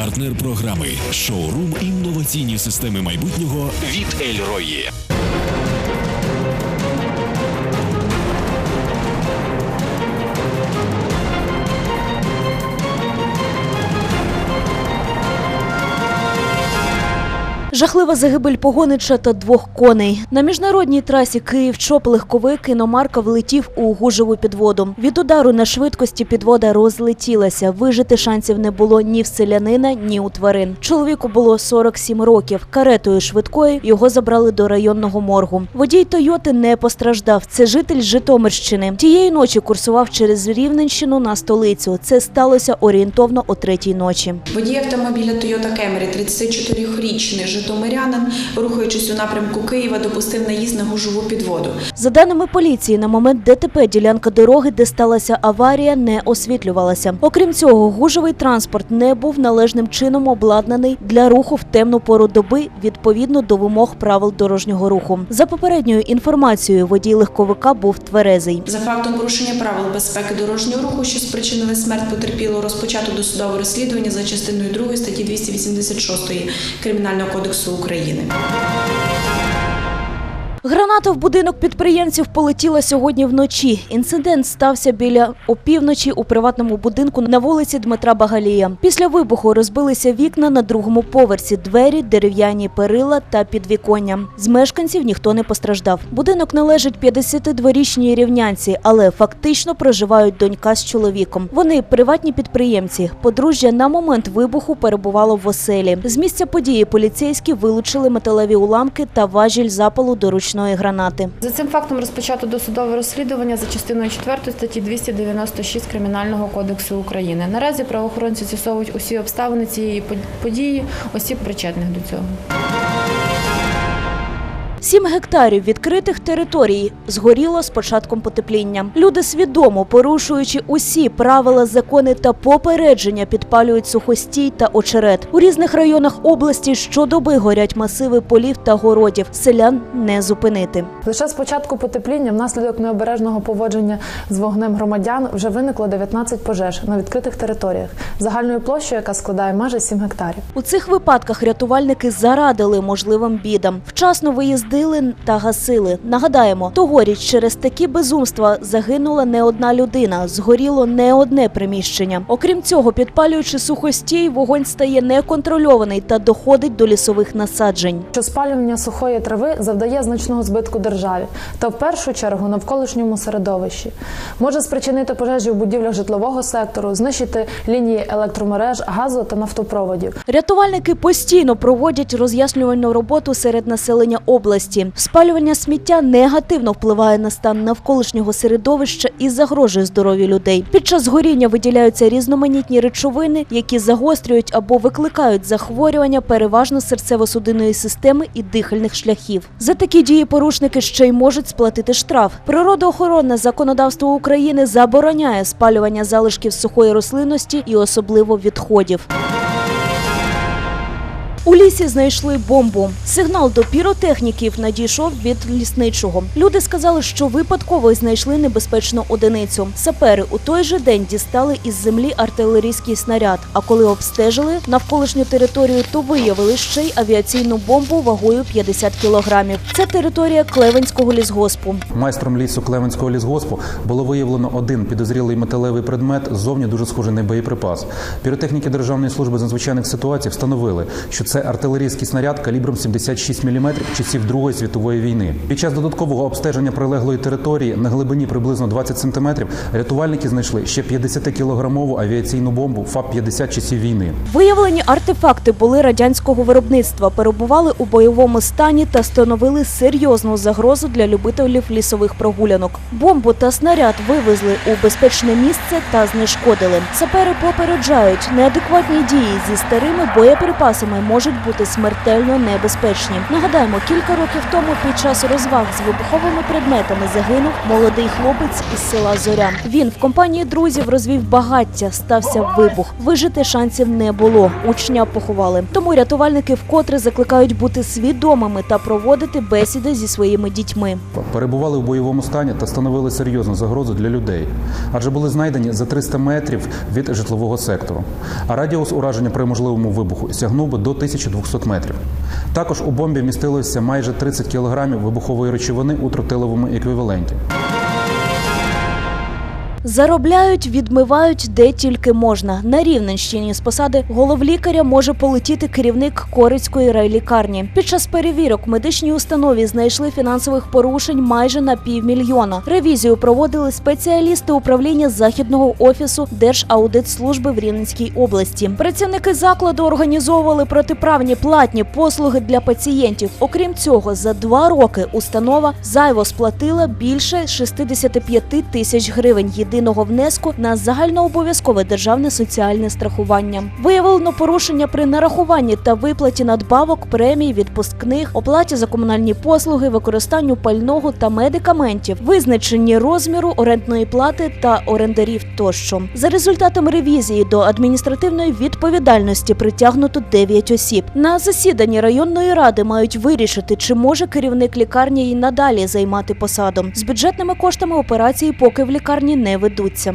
Партнер програми шоурум інноваційні системи майбутнього від Ельрої. Жахлива загибель погонича та двох коней. На міжнародній трасі Київ-Чоп легковик іномарка влетів у гужеву підводу. Від удару на швидкості підвода розлетілася. Вижити шансів не було ні в селянина, ні у тварин. Чоловіку було 47 років. Каретою швидкої його забрали до районного моргу. Водій Тойоти не постраждав. Це житель Житомирщини. Тієї ночі курсував через Рівненщину на столицю. Це сталося орієнтовно о третій ночі. Водій автомобіля Toyota Camry, 34-річний житомирянин, рухаючись у напрямку Києва, допустив наїзд на гужову підводу. За даними поліції, на момент ДТП ділянка дороги, де сталася аварія, не освітлювалася. Окрім цього, гужовий транспорт не був належним чином обладнаний для руху в темну пору доби відповідно до вимог правил дорожнього руху. За попередньою інформацією, водій легковика був тверезий. За фактом порушення правил безпеки дорожнього руху, що спричинили смерть потерпілого, розпочато досудове розслідування за частиною 2 статті 286 Кримінального кодексу України. Граната в будинок підприємців полетіла сьогодні вночі. Інцидент стався біля опівночі у приватному будинку на вулиці Дмитра Багалія. Після вибуху розбилися вікна на другому поверсі, двері, дерев'яні перила та підвіконня. З мешканців ніхто не постраждав. Будинок належить 52-річній рівнянці, але фактично проживають донька з чоловіком. Вони приватні підприємці. Подружжя на момент вибуху перебувало в оселі. З місця події поліцейські вилучили металеві уламки та важіль запалу до ручної гранати. За цим фактом розпочато досудове розслідування за частиною 4 статті 296 Кримінального кодексу України. Наразі правоохоронці з'ясовують усі обставини цієї под- події, осіб причетних до цього. Сім гектарів відкритих територій згоріло з початком потепління. Люди свідомо, порушуючи усі правила, закони та попередження, підпалюють сухостій та очерет. У різних районах області щодоби горять масиви полів та городів. Селян не зупинити. Лише з початку потепління внаслідок необережного поводження з вогнем громадян вже виникло 19 пожеж на відкритих територіях загальною площею, яка складає майже 7 гектарів. У цих випадках рятувальники зарадили можливим бідам. Вчасно виїздили та гасили. Нагадаємо, тогоріч через такі безумства загинула не одна людина, згоріло не одне приміщення. Окрім цього, підпалюючи сухостій, вогонь стає неконтрольований та доходить до лісових насаджень. Що спалювання сухої трави завдає значного збитку державі та в першу чергу навколишньому середовищі. Може спричинити пожежі в будівлях житлового сектору, знищити лінії електромереж, газу та нафтопроводів. Рятувальники постійно проводять роз'яснювальну роботу серед населення області. Спалювання сміття негативно впливає на стан навколишнього середовища і загрожує здоров'ю людей. Під час горіння виділяються різноманітні речовини, які загострюють або викликають захворювання переважно серцево-судинної системи і дихальних шляхів. За такі дії порушники ще й можуть сплатити штраф. Природоохоронне законодавство України забороняє спалювання залишків сухої рослинності і особливо відходів. У лісі знайшли бомбу. Сигнал до піротехніків надійшов від лісничого. Люди сказали, що випадково знайшли небезпечну одиницю. Сапери у той же день дістали із землі артилерійський снаряд. А коли обстежили навколишню територію, то виявили ще й авіаційну бомбу вагою 50 кілограмів. Це територія Клевенського лісгоспу. Майстром лісу Клевенського лісгоспу було виявлено один підозрілий металевий предмет, ззовні дуже схожий на боєприпас. Піротехніки Державної служби з надзвичайних ситуацій встановили, що це артилерійський снаряд калібром 76 мм часів Другої світової війни. Під час додаткового обстеження прилеглої території на глибині приблизно 20 см рятувальники знайшли ще 50-кілограмову авіаційну бомбу ФАП-50 часів війни. Виявлені артефакти були радянського виробництва, перебували у бойовому стані та становили серйозну загрозу для любителів лісових прогулянок. Бомбу та снаряд вивезли у безпечне місце та знешкодили. Сапери попереджають, неадекватні дії зі старими боєприпасами можуть бути смертельно небезпечні. Нагадаємо, кілька років тому під час розваг з вибуховими предметами загинув молодий хлопець із села Зоря. Він в компанії друзів розвів багаття, стався вибух. Вижити шансів не було. Учня поховали. Тому рятувальники вкотре закликають бути свідомими та проводити бесіди зі своїми дітьми. перебували в бойовому стані та становили серйозну загрозу для людей, адже були знайдені за 300 метрів від житлового сектору. А радіус ураження при можливому вибуху сягнув би до 1200 метрів. Також у бомбі містилося майже 30 кілограмів вибухової речовини у тротиловому еквіваленті. Заробляють, відмивають де тільки можна. На Рівненщині з посади головлікаря може полетіти керівник Корицької райлікарні. Під час перевірок медичній установі знайшли фінансових порушень майже на півмільйона. Ревізію проводили спеціалісти управління західного офісу Держаудитслужби в Рівненській області. Працівники закладу організовували протиправні платні послуги для пацієнтів. Окрім цього, за два роки установа зайво сплатила більше 65 тисяч гривень єдиного внеску на загальнообов'язкове державне соціальне страхування. Виявлено порушення при нарахуванні та виплаті надбавок, премій, відпускних, оплаті за комунальні послуги, використанню пального та медикаментів, визначенні розміру орендної плати та орендарів тощо. За результатами ревізії до адміністративної відповідальності притягнуто 9 осіб. На засіданні районної ради мають вирішити, чи може керівник лікарні й надалі займати посаду. З бюджетними коштами операції поки в лікарні не ведуться.